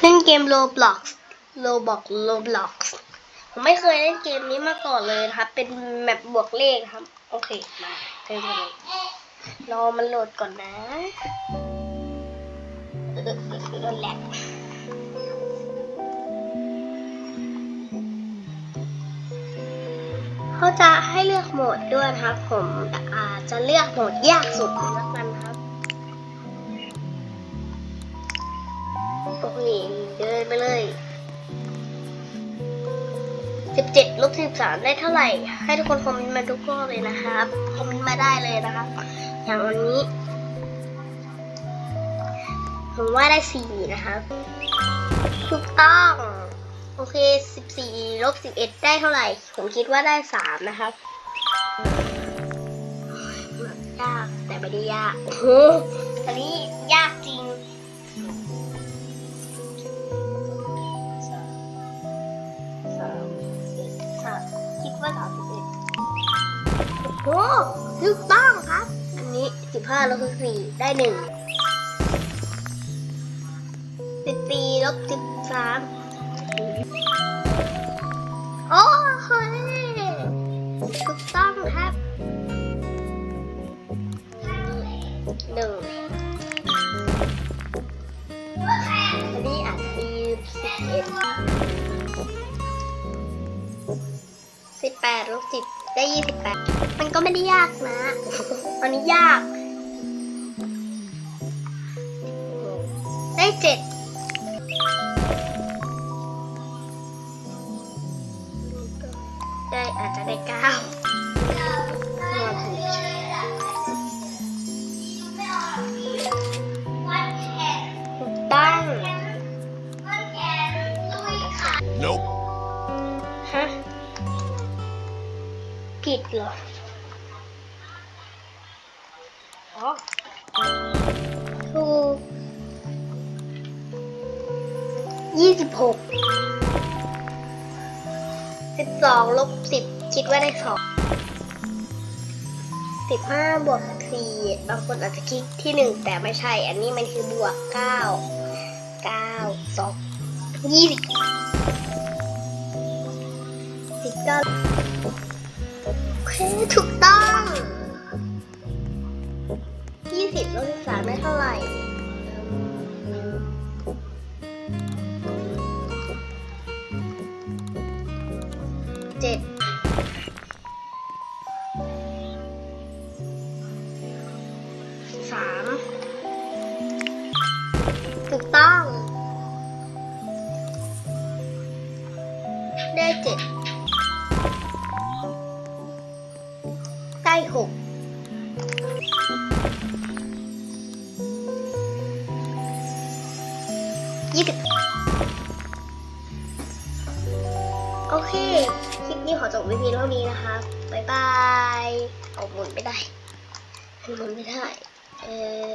เล่นเกม Roblox Roblox Roblox ผมไม่เคยเล่นเกมนี้มาก่อนเลยนะครับ เป็นแมปบวกเลขครับ โอเค มาเริ่มกันเลยรอมันโหลดก่อนนะเออเออแหลกเขาจะให้เลือกโหมดด้วยครับ ผมอาจจะเลือกโหมดยากสุดแล้วกันครับ โอเคเดินไปเลยสิบเจ็ดลบสิบสามได้เท่าไหร่ ให้ทุกคนคอมเมนต์มาทุกข้อเลยนะครับคอมเมนต์มาได้เลยนะครับ อย่างวันนี้ ผมว่าได้สี่นะครับถูกต้อง โอเคสิบสี่ลบสิบเอ็ดได้เท่าไหร่ ผมคิดว่าได้สามนะครับยากแต่ไม่ได้ยากโอ้โหอันนี้ ว่าสามสิบเอ็ดโอ้โหถูกต้องครับ อันนี้สิบห้าลบสิบสี่ได้หนึ่งสิบสี่ลบสิบสามโอ้เฮ้ยถูกต้องครับหนึ่งอันนี้อาจจะมีสิบเอ็ด สิบแปดลบสิบได้ยี่สิบแปดมันก็ไม่ได้ยากนะอันนี้ยาก ได้เจ็ดได้อาจจะได้เก้า ดเหรอ อ๋อถูกยี่สิบหกสิบสองลบสิบคิดว่าได้สองสิบห้าบวกสี่บางคนอาจจะคิดที่หนึ่งแต่ไม่ใช่ อันนี้มันคือบวกเก้าเก้าสองยี่สิบ เคถูกต้องยี่สิบลบสิบสามได้เท่าไหร่เจ็ดสามถูกต้อง ได้เจ็ด ได้หกยี่สิบโอเค คลิปนี้ขอจบไว้เพียงเท่านี้นะคะบ๊ายบายเอาหมุนไม่ได้หมุนไม่ได้ เออ